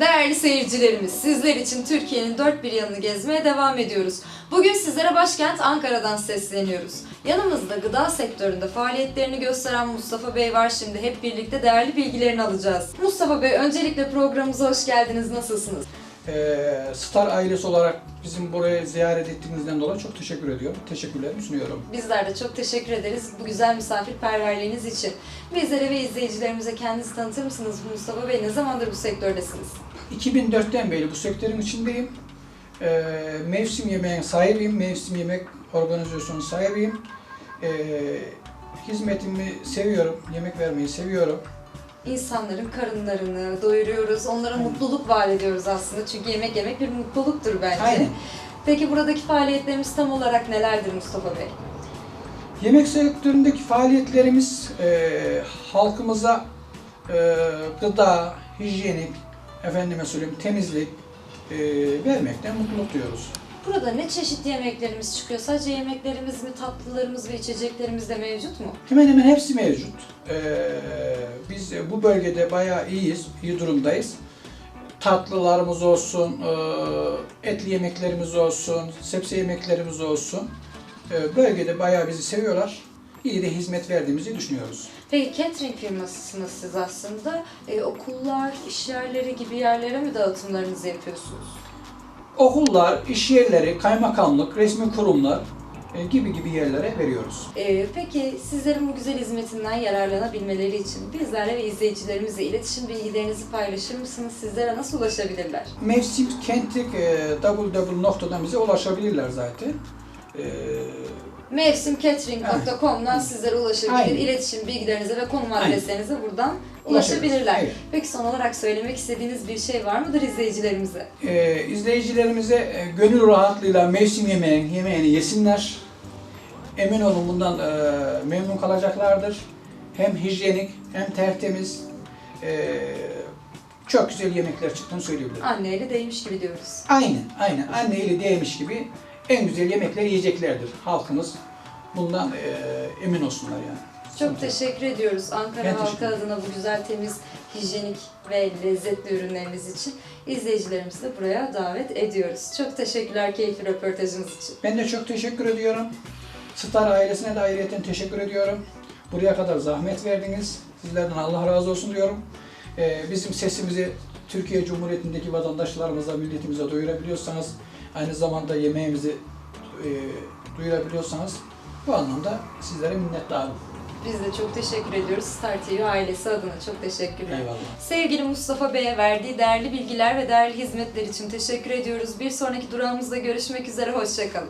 Değerli seyircilerimiz, sizler için Türkiye'nin dört bir yanını gezmeye devam ediyoruz. Bugün sizlere başkent Ankara'dan sesleniyoruz. Yanımızda gıda sektöründe faaliyetlerini gösteren Mustafa Bey var şimdi. Hep birlikte değerli bilgilerini alacağız. Mustafa Bey, öncelikle programımıza hoş geldiniz. Nasılsınız? Ee, Star ailesi olarak bizim buraya ziyaret ettiğinizden dolayı çok teşekkür ediyorum. Teşekkürlerimi sunuyorum. Bizler de çok teşekkür ederiz bu güzel misafirperverliğiniz için. Bizlere ve izleyicilerimize kendinizi tanıtır mısınız Mustafa Bey? Ne zamandır bu sektördesiniz? 2004'ten beri bu sektörün içindeyim. Ee, mevsim yemeğin sahibiyim. Mevsim yemek organizasyonu sahibiyim. Ee, hizmetimi seviyorum. Yemek vermeyi seviyorum. İnsanların karınlarını doyuruyoruz, onlara Aynen. mutluluk vaat ediyoruz aslında. Çünkü yemek yemek bir mutluluktur bence. Aynen. Peki buradaki faaliyetlerimiz tam olarak nelerdir Mustafa Bey? Yemek sektöründeki faaliyetlerimiz e, halkımıza e, gıda, hijyenik, efendime söyleyeyim temizlik e, vermekten mutluluk duyuyoruz. Burada ne çeşit yemeklerimiz çıkıyor? Sadece yemeklerimiz mi, tatlılarımız ve içeceklerimiz de mevcut mu? Hemen hemen hepsi mevcut. Ee, biz bu bölgede bayağı iyiyiz, iyi durumdayız. Tatlılarımız olsun, e, etli yemeklerimiz olsun, sebze yemeklerimiz olsun. E, Bölgede bayağı bizi seviyorlar. İyi de hizmet verdiğimizi düşünüyoruz. Peki catering firmasısınız siz aslında. E, okullar, iş yerleri gibi yerlere mi dağıtımlarınızı yapıyorsunuz? Okullar, iş yerleri, kaymakamlık, resmi kurumlar e, gibi gibi yerlere veriyoruz. Ee, peki sizlerin bu güzel hizmetinden yararlanabilmeleri için bizlerle ve izleyicilerimizle iletişim bilgilerinizi paylaşır mısınız? Sizlere nasıl ulaşabilirler? Mevsim Kentik e, www.noktadan bize ulaşabilirler zaten. E, Mevsimcatering.com'dan sizlere ulaşabilir. Aynen. İletişim bilgilerinize ve konum adreslerinize buradan ulaşabilirler. Evet. Peki son olarak söylemek istediğiniz bir şey var mıdır izleyicilerimize? Ee, izleyicilerimize e, gönül rahatlığıyla mevsim yemeğin yemeğini yesinler. Emin olun bundan e, memnun kalacaklardır. Hem hijyenik hem tertemiz. e, çok güzel yemekler çıktığını söyleyebilirim. Anne eli değmiş gibi diyoruz. Aynen, aynen. Anne eli değmiş gibi en güzel yemekler yiyeceklerdir. Halkımız bundan e, emin olsunlar yani. Çok teşekkür ediyoruz Ankara Ben halkı adına bu güzel, temiz, hijyenik ve lezzetli ürünleriniz için izleyicilerimizi de buraya davet ediyoruz. Çok teşekkürler keyifli röportajınız için. Ben de çok teşekkür ediyorum. Star ailesine de ayrıyeten teşekkür ediyorum. Buraya kadar zahmet verdiniz. Sizlerden Allah razı olsun diyorum. Ee, bizim sesimizi Türkiye Cumhuriyeti'ndeki vatandaşlarımıza, milletimize duyurabiliyorsanız, aynı zamanda yemeğimizi e, duyurabiliyorsanız bu anlamda sizlere minnettarım. Biz de çok teşekkür ediyoruz Star TV ailesi adına çok teşekkürler. Eyvallah. Sevgili Mustafa Bey'e verdiği değerli bilgiler ve değerli hizmetler için teşekkür ediyoruz. Bir sonraki durağımızda görüşmek üzere, hoşçakalın.